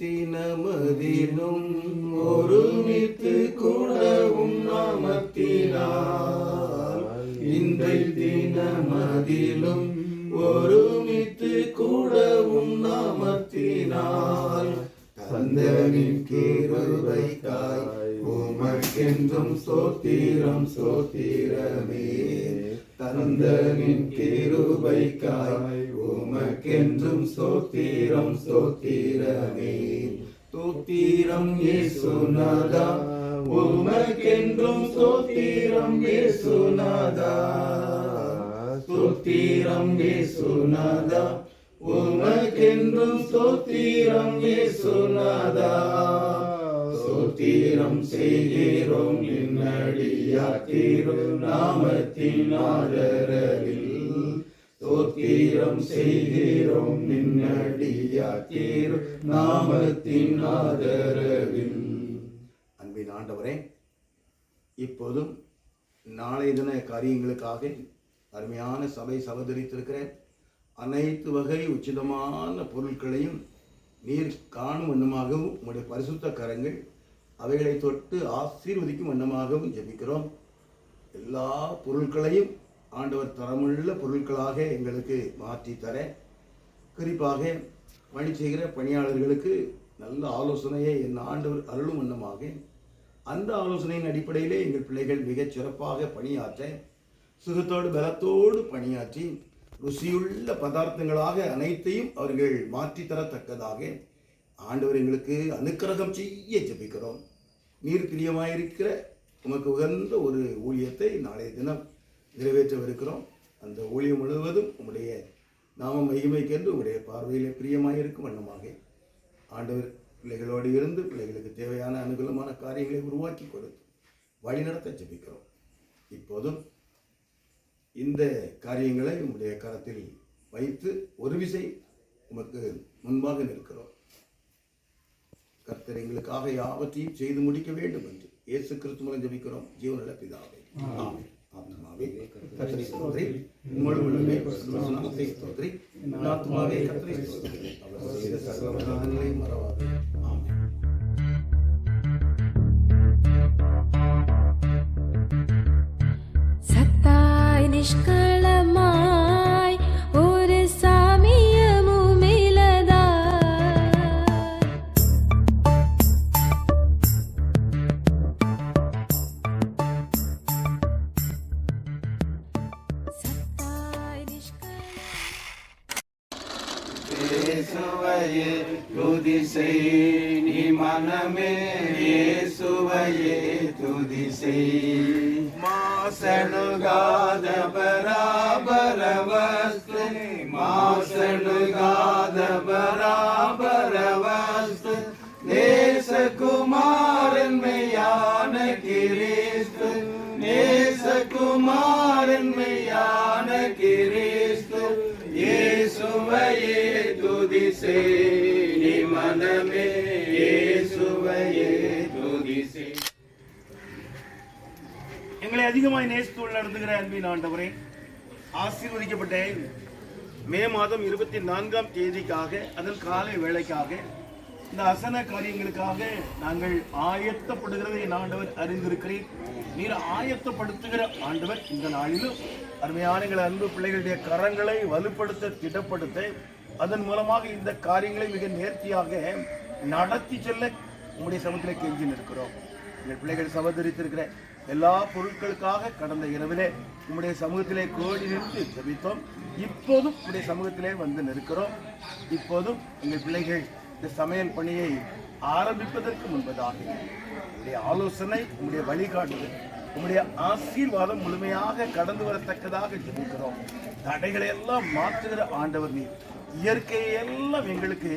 தினமதிலும் ஒருமித்து கூடவும் நாமத்தினால் இன்றை தினமதிலும் ஒருமித்து கூடவும் நாமத்தினால் தந்தனின் கிருபைக்காய் உமக்கென்றும் சோத்திரம் சோத்திரமே. தந்தனின் கிருபைக்காய் உமக்கென்றும் சோத்திரம் சோத்திரமே தோத்திரம் இயேசுநாதா உமக்கென்றும் சோத்திரம் இயேசுநாதா ஸ்தோத்திரம் இயேசுநாதா உமக்கென்றும் ஸ்தோத்திரம் இயேசுநாதா ஸ்தோத்திரம் செய்கிறோம் நின்னடியா திரு நாமத்தின் ஆதரவில் ஸ்தோத்திரம் செய்கிறோம் நின்னடியா நாமத்தின் ஆதரவில். அன்பின் ஆண்டவரே இப்போதும் நாளை தின காரியங்களுக்காக அருமையான சபை சகோதரித்திருக்கிறேன். அனைத்து வகை உச்சிதமான பொருட்களையும் நீர் காணும் வண்ணமாகவும் உங்களுடைய பரிசுத்த கரங்கள் அவைகளை தொட்டு ஆசீர்வதிக்கும் வண்ணமாகவும் ஜபிக்கிறோம். எல்லா பொருட்களையும் ஆண்டவர் தரமுள்ள பொருட்களாக எங்களுக்கு மாற்றி தர குறிப்பாக பணி செய்கிற பணியாளர்களுக்கு நல்ல ஆலோசனையை என் ஆண்டவர் அருளும் வண்ணமாக அந்த ஆலோசனையின் அடிப்படையிலே எங்கள் பிள்ளைகள் மிகச் சிறப்பாக பணியாற்ற சுகத்தோடு பலத்தோடு பணியாற்றி ருசியுள்ள பதார்த்தங்களாக அனைத்தையும் அவர்கள் மாற்றி தரத்தக்கதாக ஆண்டவர் எங்களுக்கு அனுக்கிரகம் செய்ய ஜெபிக்கிறோம். நீர் பிரியமாயிருக்கிற உமக்கு உகந்த ஒரு ஊழியத்தை நாளைய தினம் நிறைவேற்றவிருக்கிறோம். அந்த ஊழியம் முழுவதும் உங்களுடைய நாம மகிமைக்கென்று உடைய பார்வையில் பிரியமாயிருக்கும் வண்ணமாக ஆண்டவர் பிள்ளைகளோடு இருந்து பிள்ளைகளுக்கு தேவையான அனுகூலமான காரியங்களை உருவாக்கி கொடுத்து வழிநடத்த ஜெபிக்கிறோம். இப்போதும் இந்த காரியங்களை உங்களுடைய கரத்தில் வைத்து ஒரு விசை உமக்கு முன்பாக நிற்கிறோம். கர்த்தர் எங்களுக்காக யாவற்றையும் செய்து முடிக்க வேண்டும் என்று இயேசு கிறிஸ்து மூலம் ஜெபிக்கிறோம். ஜீவனுள்ள பிதாவே. ஆமென். ஆத்மாவே கத்தனை ஸ்தோத்ரி உங்கள் உள்ளமே நாமத்தை ஸ்தோத்ரி ஆத்மாவே கத்தனை ஸ்தோத்ரி அவர் செய்த சகல வராங்களை மறவாது. ஆமே நிஷ்கா மாசணுகாத பராபர வஸ்து நேசகுமாரன் மெய்யான கிறிஸ்து நேசகுமாரன் மெய்யான இயேசுவையே துதி செய் மனமே இயேசுவையே துதி செய் எங்களை அதிகமாய் நேசித்து நடந்துகிற அன்பின் ஆண்டவரே ஆசீர்வதிக்கப்பட்டேன். மே மாதம் இருபத்தி நான்காம் தேதிக்காக அதன் காலை வேலைக்காக இந்த அசன காரியங்களுக்காக நாங்கள் ஆயத்தப்படுகிறதை என் ஆண்டவர் அறிந்திருக்கிறேன். நீர் ஆயத்தப்படுத்துகிற ஆண்டவர் இந்த நாளிலும் அருமையான எங்கள் அன்பு பிள்ளைகளுடைய கரங்களை வலுப்படுத்த திடப்படுத்த அதன் மூலமாக இந்த காரியங்களை மிக நேர்த்தியாக நடத்தி செல்ல உங்களுடைய சமத்தில் கெஞ்சி நிற்கிறோம். எங்கள் பிள்ளைகள் சமதரித்திருக்கிற எல்லா பொருட்களுக்காக கடந்த இரவிலே உம்முடைய சமூகத்திலே கோடி நின்று ஜபித்தோம். இப்போதும் உடைய சமூகத்திலே வந்து நிற்கிறோம். இப்போதும் எங்கள் பிள்ளைகள் இந்த சமையல் பணியை ஆரம்பிப்பதற்கு முன்பதாக உங்களுடைய ஆலோசனை உங்களுடைய வழிகாட்டுதல் உங்களுடைய ஆசீர்வாதம் முழுமையாக கடந்து வரத்தக்கதாக ஜபிக்கிறோம். தடைகளை எல்லாம் மாற்றுகிற ஆண்டவர் நீர் இயற்கையை எல்லாம் எங்களுக்கு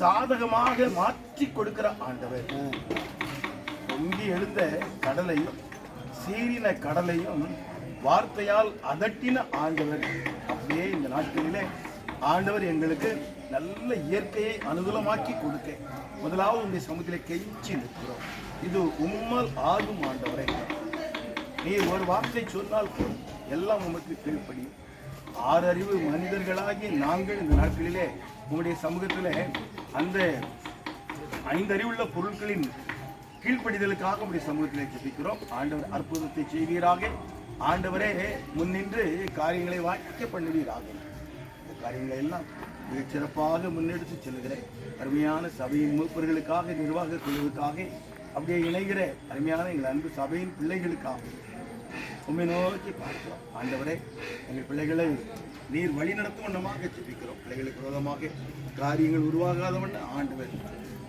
சாதகமாக மாற்றி கொடுக்கிற ஆண்டவர். பொங்கி எழுந்த கடலையும் சீரின கடலையும் வார்த்தையால் அதட்டின ஆண்டவர். அப்படியே இந்த நாட்களிலே ஆண்டவர் எங்களுக்கு நல்ல இயற்கையை அனுகூலமாக்கி கொடுக்க முதலாவது உங்களுடைய சமூகத்திலே கெஞ்சி நிற்கிறோம். இது உம்மல் ஆகும் ஆண்டவரே. நீ ஒரு வார்த்தை சொன்னால் போதும், எல்லாம் உமக்கு கீழ்ப்படியும் ஆறறிவு மனிதர்களாகி நாங்கள் இந்த நாட்களிலே உங்களுடைய சமூகத்தில் அந்த ஐந்தறிவுள்ள பொருட்களின் கீழ்ப்படிதலுக்காக உடைய சமூகத்திலே ஜெபிக்கிறோம். ஆண்டவர் அற்புதத்தை செய்வீராக. ஆண்டவரே முன்னின்று காரியங்களை வாய்க்க பண்ணுவீராக. இந்த காரியங்களை எல்லாம் மிகச் சிறப்பாக முன்னெடுத்து செல்கிறேன் அருமையான சபையின் மூப்பர்களுக்காக நிர்வாக குழுவுக்காக அப்படியே இணைகிற அருமையான எங்கள் அன்பு சபையின் பிள்ளைகளுக்காக. உண்மை நோக்கி பார்க்கிறோம். ஆண்டவரே எங்கள் பிள்ளைகளை நீர் வழி நடத்தும் வண்ணமாக ஜெபிக்கிறோம். பிள்ளைகளுக்கு விரோதமாக காரியங்கள் உருவாகாத வண்ண ஆண்டவர்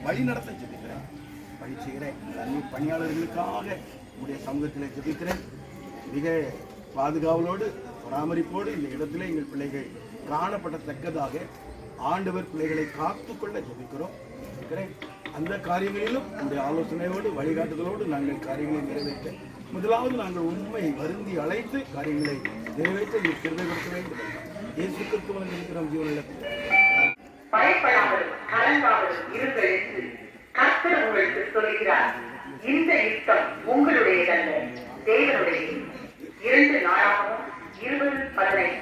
வழி நடத்த ஜெபிக்கிறோம். வழி செய்கிறேன் பணியாளர்களுக்காக உடைய சமூகத்தில் ஜபிக்கிறேன். மிக பாதுகாவலோடு பராமரிப்போடு இந்த இடத்துல எங்கள் பிள்ளைகள் காணப்படத்தக்கதாக ஆண்டவர் பிள்ளைகளை காத்துக்கொள்ள ஜெபிக்கிறோம். ஜெபிக்கிறேன். அந்த காரியங்களிலும் உங்களுடைய ஆலோசனையோடு வழிகாட்டுதலோடு நாங்கள் காரியங்களை நிறைவேற்ற முதலாவது நாங்கள் உண்மை வருந்தி அழைத்து காரியங்களை நிறைவேற்ற இங்கே கிருபை கொடுக்க வேண்டும். இயேசு கிறிஸ்துவன் இருக்கிறோம் ஜீவனில் இந்த யுத்தம் உங்களுடையதல்ல தேவனுடைய இரண்டு நாளாகவும் இருபது பதினைந்து